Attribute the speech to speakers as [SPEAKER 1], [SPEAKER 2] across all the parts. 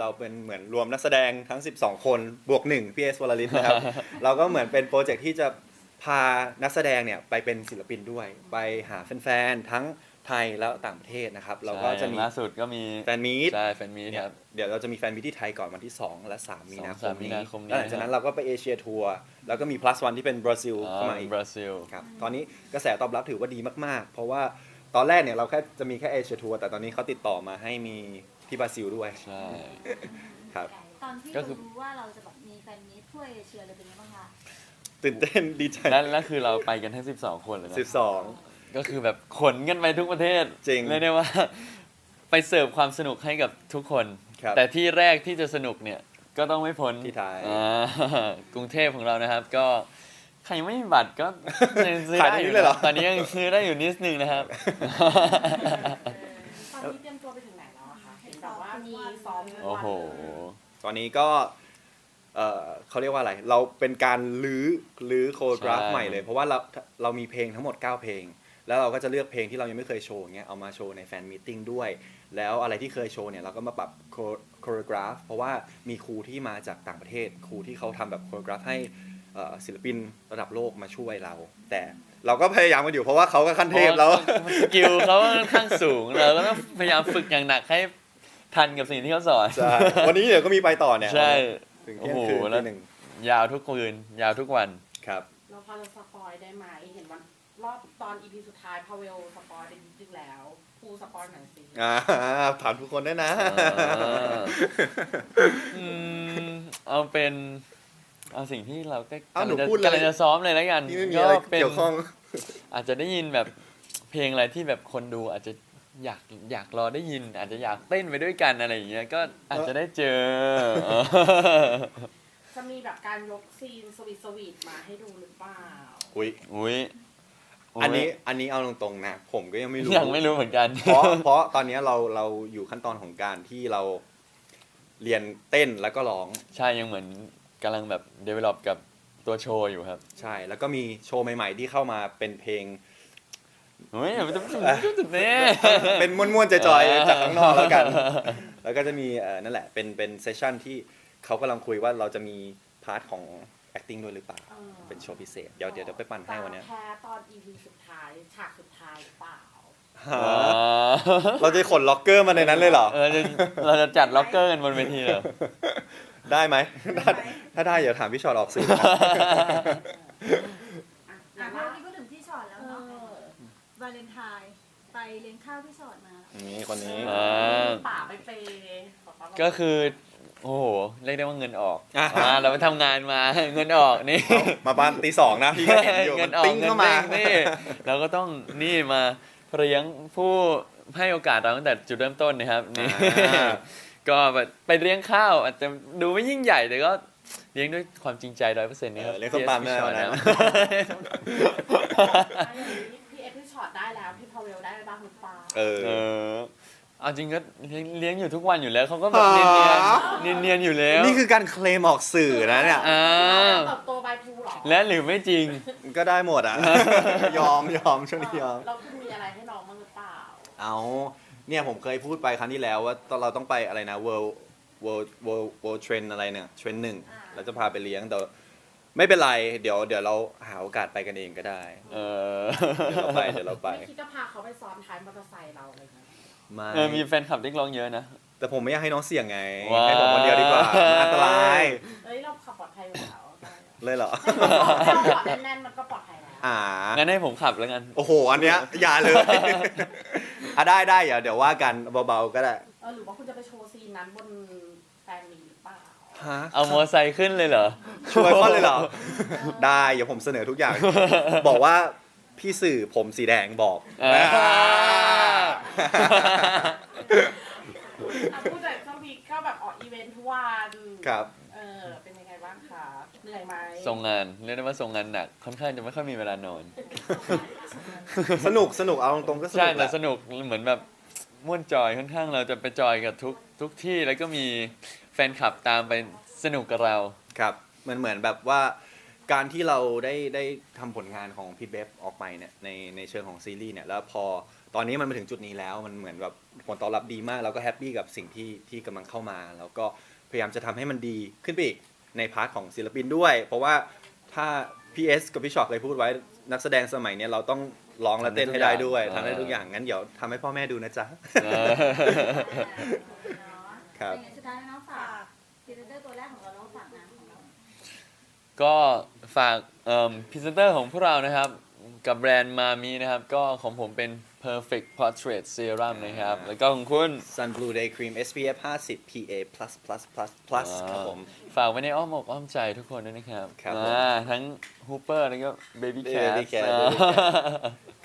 [SPEAKER 1] เราเป็นเหมือนรวมนักแสดงทั้ง 12 คนบวกหนึ่งพีเอสวลลิตนะครับ เราก็เหมือนเป็นโปรเจกต์ที่จะพานักแสดงเนี่ยไปเป็นศิลปินด้วย ไปหาแฟนๆทั้งไทยแล้วต่างประเทศนะครับ เราก็จะมี
[SPEAKER 2] ล่าสุดก็มี
[SPEAKER 1] แฟนมีต
[SPEAKER 2] ใช่แฟนมีต
[SPEAKER 1] เนี่
[SPEAKER 2] ค
[SPEAKER 1] ย
[SPEAKER 2] รับ
[SPEAKER 1] เดี๋ยวเราจะมีแฟนมีตที่ไทยก่อนวันที่ 2 และ 3 มีนาค
[SPEAKER 2] สองสามมมี
[SPEAKER 1] นี้
[SPEAKER 2] นาคมนี้
[SPEAKER 1] แล้วหลังจากนั้นเราก็ไปเอเชียทัวร์แล้วก็มี plus one ที่เป็นบราซิล
[SPEAKER 2] อ๋อ
[SPEAKER 1] เข้ามาอีก
[SPEAKER 2] บราซิล
[SPEAKER 1] ครับตอนนี้กระแสตอบรับถือว่าดีมากๆ เพราะว่าตอนแรกเนี่ยเราแค่จะมีแค่เอเชียทัวร์แต่ตอนนี้เขาติดต่อมาให้มี ที่บราซิลด้วย
[SPEAKER 2] ใช่
[SPEAKER 1] ครับ
[SPEAKER 3] ตอนที่
[SPEAKER 2] ก็
[SPEAKER 3] เรา
[SPEAKER 2] คือ
[SPEAKER 3] รู้ว่าเราจะแบบมีแฟนมีตทั่วเอเชียเลยเป็นยังไงบ้างคะ
[SPEAKER 1] ตื่นเต้นดีใจ
[SPEAKER 2] แล้วแล้วคือเราไปกันทั้ง 12 คนเลยนะ
[SPEAKER 1] 12
[SPEAKER 2] ก็คือแบบขนกันไปทุกประเทศ
[SPEAKER 1] จริง
[SPEAKER 2] เรียกได้ว่า ไปเสิร์ฟความสนุกให้กับทุกคน
[SPEAKER 1] ครับ
[SPEAKER 2] แต่ที่แรกที่จะสนุกเนี่ยก็ต้องไม่พ้น
[SPEAKER 1] ที่ไทย
[SPEAKER 2] อ่ากรุงเทพของเรานะครับ ก็ใครยังไม่มีบัตรก็ ยังซื้อ
[SPEAKER 1] ขาย
[SPEAKER 2] ได้
[SPEAKER 1] ตรง
[SPEAKER 2] อ
[SPEAKER 1] นี้
[SPEAKER 2] ยู่
[SPEAKER 1] เลยเหรอ
[SPEAKER 2] นะตอนนี้ยังซื้อได้อยู่นิดนึงนะครับ
[SPEAKER 4] ตอนนี้เตรียมตัวไปถึงไหน ซ้อมทุกวัน
[SPEAKER 2] โอ้โห
[SPEAKER 1] ตอนนี้ก็ เออเขาเรียกว่าอะไร เราเป็นการลื้อลื้อโคโรกราฟ
[SPEAKER 2] ใช่
[SPEAKER 1] ใหม่เลย เพราะว่าเราเรามีเพลงทั้งหมด 9 เพลง แล้วเราก็จะเลือกเพลงที่เรายังไม่เคยโชว์เงี้ยเอามาโชว์ในแฟนมีตติ้งด้วย แล้วอะไรที่เคยโชว์เนี่ยเราก็มาปรับโคโรกราฟ เพราะว่ามีครูที่มาจากต่างประเทศ ครูที่เขาทำแบบโคโรกราฟให้เอ่อศิลปินระดับโลกมาช่วยเรา แต่เราก็พยายามกันอยู่เพราะว่าเขาก็ขั้นเทพแล้ว
[SPEAKER 2] สกิลเขาค่อนข้างสูงเราก็ต้องพยายามฝึกอย่างหนักให้ ทันกับสิ่งที่เขาสอน
[SPEAKER 1] ใช่วันนี้เดี๋ยวก็มีไปต่อเนี่ย
[SPEAKER 2] ใช่
[SPEAKER 1] ถึง
[SPEAKER 2] โอ้
[SPEAKER 1] เที่ยง
[SPEAKER 2] โห
[SPEAKER 1] คืน
[SPEAKER 2] แล้ว
[SPEAKER 1] ทีหนึ่ง
[SPEAKER 2] ยาวทุกคืน ยาวทุกวัน
[SPEAKER 1] ครับ
[SPEAKER 4] เราพอจะสปอยได้ไหมเห็นวันรอบตอนอีพีสุดท้ายพาเวลสปอยได้นิดนึงแล้วภูสปอยหน่อยสิ
[SPEAKER 1] อ่าถามทุกคนได้นะ
[SPEAKER 2] อืมเอาเป็นเอาสิ่งที่เราก็
[SPEAKER 1] เอาหนู
[SPEAKER 2] กำลังจะ
[SPEAKER 1] พูดเลย
[SPEAKER 2] กำลังจะซ้อมเลยแล้วกัน
[SPEAKER 1] นี่ไม่มีอะไร
[SPEAKER 2] ป็น
[SPEAKER 1] เกี่ยวข้อง
[SPEAKER 2] อาจจะได้ยินแบบเพลงอะไรที่แบบคนดูอาจจะ อยากอยากรอได้ยิน อาจจะอยากเต้นไปด้วยกันอะไรอย่างเงี้ยก็อาจจะได้เจอ
[SPEAKER 4] จะมีแบบการยกซีนสวีทสวีทมาให้ดูหรือเปล่า
[SPEAKER 1] อุ้ย
[SPEAKER 2] อุ้ยย
[SPEAKER 1] อันนี้อันนี้เอาตรงๆนะ ผมก็ยังไม่รู้
[SPEAKER 2] ยังไม่รู้เหมือนกัน
[SPEAKER 1] เพราะเพราะตอนนี้เราเราอยู่ขั้นตอนของการที่เราเรียนเต้นแล้วก็ร้อง
[SPEAKER 2] ใช่ยังเหมือนกำลังแบบ develop กับตัวโชว์อยู่ครับ
[SPEAKER 1] ใช่แล้วก็มีโชว์ใหม่ ๆ ที่เข้ามาเป็นเพลง
[SPEAKER 2] เฮ้ยอย่าไปจุดจุดนี้
[SPEAKER 1] เป็นม้วนๆจอยๆจากข้างนอกแล้วกัน แล้วก็จะมีเอ่อนั่นแหละเป็นเป็นเซสชั่นที่เขากำลังคุยว่าเราจะมีพาร์ทของ acting ด้วยหรือเปล่า
[SPEAKER 4] เออ
[SPEAKER 1] เป็นโชว์พิเศษ เดี๋ยวเดี๋ยวเดี๋ยวไปปั่นให้วันเนี้ย
[SPEAKER 4] แพ้ตอนอีพีสุดท้ายฉากสุดท้ายหรือเปล่า
[SPEAKER 1] ฮะเราจะขนล็อกเกอร์มาในนั้นเลยเหรอ
[SPEAKER 2] เออจะเราจะจัดล็อกเกอร์กันบนเวทีเหรอ
[SPEAKER 1] ได้ไหม ถ้าถ้าได้เดี๋ยวถามพี่ชอตออกสื่
[SPEAKER 4] อ
[SPEAKER 3] วาเลนไทน์ไปเลี้ยงข้าวพี่ชอตมา
[SPEAKER 1] นี่คนนี้
[SPEAKER 2] อ่า
[SPEAKER 4] ป่าไปเปย์ขอต้นรับ
[SPEAKER 2] ก็คือ โอ้โห เรียกได้ว่าเงินออก
[SPEAKER 1] อะ
[SPEAKER 2] อ่าเราไปทำงานมา เงินออกนี่
[SPEAKER 1] มาบ้านตีสองนะพี่ก็เห็นอยู่
[SPEAKER 2] เงิ
[SPEAKER 1] มัน
[SPEAKER 2] นออก
[SPEAKER 1] ติ้ง
[SPEAKER 2] เงิน
[SPEAKER 1] เข้ามา
[SPEAKER 2] เด้งนี่ เราก็ต้องนี่มาเลี้ยงผู้ให้โอกาสเราตั้งแต่จุดเริ่มต้นนะครับนี่
[SPEAKER 1] อ่า
[SPEAKER 2] ก็แบบไปเลี้ยงข้าวอาจจะดูไม่ยิ่งใหญ่แต่ก็เลี้ยงด้วยความจริงใจร้อยเปอร์เซ็นต์นี่ครับ
[SPEAKER 1] เออเลี้ยงส้มตำแน่นอนนะ
[SPEAKER 4] อะอย่างนี้พี่เอฟพี่ ช็อตได้แล้วพี่พาเวลได้บ้างหรือเปล่า
[SPEAKER 1] เออ
[SPEAKER 2] เออเอาจริงก็เลี้ยงเลี้ยงอยู่ทุกวันอยู่แล้วเขาก็แบบ
[SPEAKER 1] หา
[SPEAKER 2] เนียนๆเนียนๆอยู่แล้ว
[SPEAKER 1] นี่คือการเคลมออกสื่อนะเนี่ย
[SPEAKER 2] อ่า
[SPEAKER 4] เติบโตบายภูเหรอ
[SPEAKER 2] และหรือไม่จริง
[SPEAKER 1] ก็ได้หมดอะ ยอมยอมช่วงนี้ยอม
[SPEAKER 4] เราคุณมีอะไรให้น้องบ้างหรือเปล่า
[SPEAKER 1] เอาเนี่ยผมเคยพูดไปครั้งที่แล้วว่าตอนเราต้องไปอะไรนะ world world world world trend อะไรเนี่ยเทรนหนึ่ง
[SPEAKER 3] อ่า
[SPEAKER 1] เราจะพาไปเลี้ยงแต่ ไม่เป็นไร เดี๋ยวเดี๋ยวเราหาโอกาสไปกันเองก็ได้
[SPEAKER 2] เออ
[SPEAKER 1] เดี๋ยวเราไปเดี๋ยวเราไป
[SPEAKER 4] ไม่คิดจะพาเขาไปซ้อนท้ายมอเตอร์ไซค์เราเลยนะ
[SPEAKER 1] ไม่
[SPEAKER 2] เออมีแฟนคลับเรียกร้องเยอะนะ
[SPEAKER 1] แต่ผมไม่อยากให้น้องเสี่ยงไง
[SPEAKER 2] ว้าย
[SPEAKER 1] ให้ผมคนเดียวดีกว่ามันอันตราย
[SPEAKER 4] เอ้ยเราขับปลอดภัยอยู่แล้วได้
[SPEAKER 1] เลยเหรอ
[SPEAKER 4] ถ้าเราขับแน่นๆมันก็ปลอดภัยแล้ว
[SPEAKER 1] อ่า
[SPEAKER 2] งั้นให้ผมขับแล้วกัน
[SPEAKER 1] โอ้โห อันเนี้ยอย่าเลย อะได้ได้เดี๋ยวเดี๋ยวว่ากันเบาๆก็ได้
[SPEAKER 4] เออหรือว่าคุณจะไปโชว์ซีนนั้นบนแฟนมีหรือเปล่า
[SPEAKER 1] ฮะ
[SPEAKER 2] เอามอไซค์ขึ้นเลยเหรอ
[SPEAKER 1] ช่วยเขาเลยเหรอ ได้เดี๋ยวผมเสนอทุกอย่าง บอกว่าพี่สื่อผมสีแดงบอก
[SPEAKER 2] อ่า
[SPEAKER 4] อะพูดแต่ช่วงนี้ก็แบบออกอีเวนท์ทุกวัน
[SPEAKER 1] ครับ
[SPEAKER 4] เออเป็นยังไงบ้างคะเหนื่อยไหม
[SPEAKER 2] ส่งงานเรียกได้ว่าส่งงานหนักค่อนข้างจะไม่ค่อยมีเวลานอน
[SPEAKER 1] สนุกสนุกเอาตรงๆก็สนุ
[SPEAKER 2] ใช่
[SPEAKER 1] กแห
[SPEAKER 2] แต่
[SPEAKER 1] ละ
[SPEAKER 2] สนุกเหมือนแบบม่วนจอยค่อนข้างเราจะไปจอยกับทุกทุกที่แล้วก็มีแฟนคลับตามไปสนุกกับเรา
[SPEAKER 1] ครับ มันเหมือนแบบว่าการที่เราได้ได้ทำผลงานของพี่เบฟออกไปเนี่ยในในเชิงของซีรีส์เนี่ยแล้วพอตอนนี้มันมาถึงจุดนี้แล้วมันเหมือนแบบผลตอบรับดีมากเราก็แฮปปี้กับสิ่งที่ที่กำลังเข้ามา แล้วก็พยายามจะทำให้มันดีขึ้นไปอีกในพาร์ทของศิลปินด้วย เพราะว่าถ้าพี่เอสกับพี่ช็อตเคยพูดไว้นักแสดงสมัยเนี้ยเราต้องร้องและเต้นให้ได้ด้วยทำได้ทุกอย่างงั้นเดี๋ยวทำให้พ่อแม่ดูนะจ๊ะ
[SPEAKER 2] เออ
[SPEAKER 1] ครับ
[SPEAKER 3] เป็นไงสุดท้ายแล้ว
[SPEAKER 2] ก็ฝากพรีเซนเตอร์ของพวกเรานะครับ กับแบรนด์มามีนะครับ ก็ของผมเป็น perfect portrait serum นะครับ
[SPEAKER 1] อ่า
[SPEAKER 2] แล้วก็ของคุณ
[SPEAKER 1] Sun Blue Day Cream SPF 50 PA plus plus plus plus ครับผม
[SPEAKER 2] ฝากไว้ในอ้อมอกอ้อมใจทุกคนด้วยนะครับ
[SPEAKER 1] ครับผม
[SPEAKER 2] อ่าทั้งฮูเปอร์แล้วก็ baby cat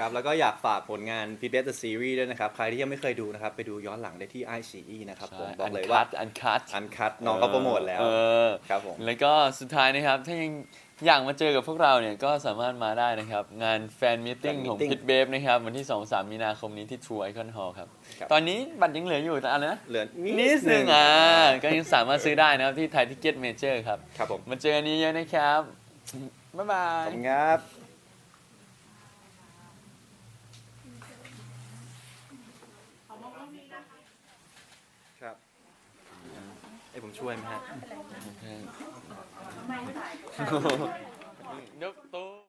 [SPEAKER 1] Baby Cat
[SPEAKER 2] อ่า
[SPEAKER 1] Baby Cat ครับแล้วก็อยากฝากผลงาน p b s The Series ด้วยนะครับ ใครที่ยังไม่เคยดูนะครับ ไปดูย้อนหลังได้ที่ i อ e นะครับผมบอกเลยว่า
[SPEAKER 2] อันคัด
[SPEAKER 1] อันคัดน้องก็โปรโมทแล้ว
[SPEAKER 2] เออ
[SPEAKER 1] ครับผม
[SPEAKER 2] แล้วก็สุดท้ายนะครับถ้ายังอยากมาเจอกับพวกเราเนี่ยก็สามารถมาได้นะครับ งานแฟนมิทติ้ง
[SPEAKER 1] Fan
[SPEAKER 2] ของ
[SPEAKER 1] Meeting
[SPEAKER 2] พิทเบฟนะครับ วันที่ 2-3 มีนาคมนี้ที่ True Icon Hall ครับ
[SPEAKER 1] ครับ
[SPEAKER 2] ตอนนี้บัตรยังเหลืออยู่แต่อะไรนะ
[SPEAKER 1] เหลือ
[SPEAKER 2] นิดนึงอ่าก็ยังสามารถซื้อได้นะครับที่ไทยทิเก็ตเมเจอร์ครับ
[SPEAKER 1] ครับผม
[SPEAKER 2] มาเจอกันเยอะๆนะครับ บ๊ายบา
[SPEAKER 1] ขอยบคุณครับครับ ไอ้ยผมช่วยไหมฮะ
[SPEAKER 2] ยกตู้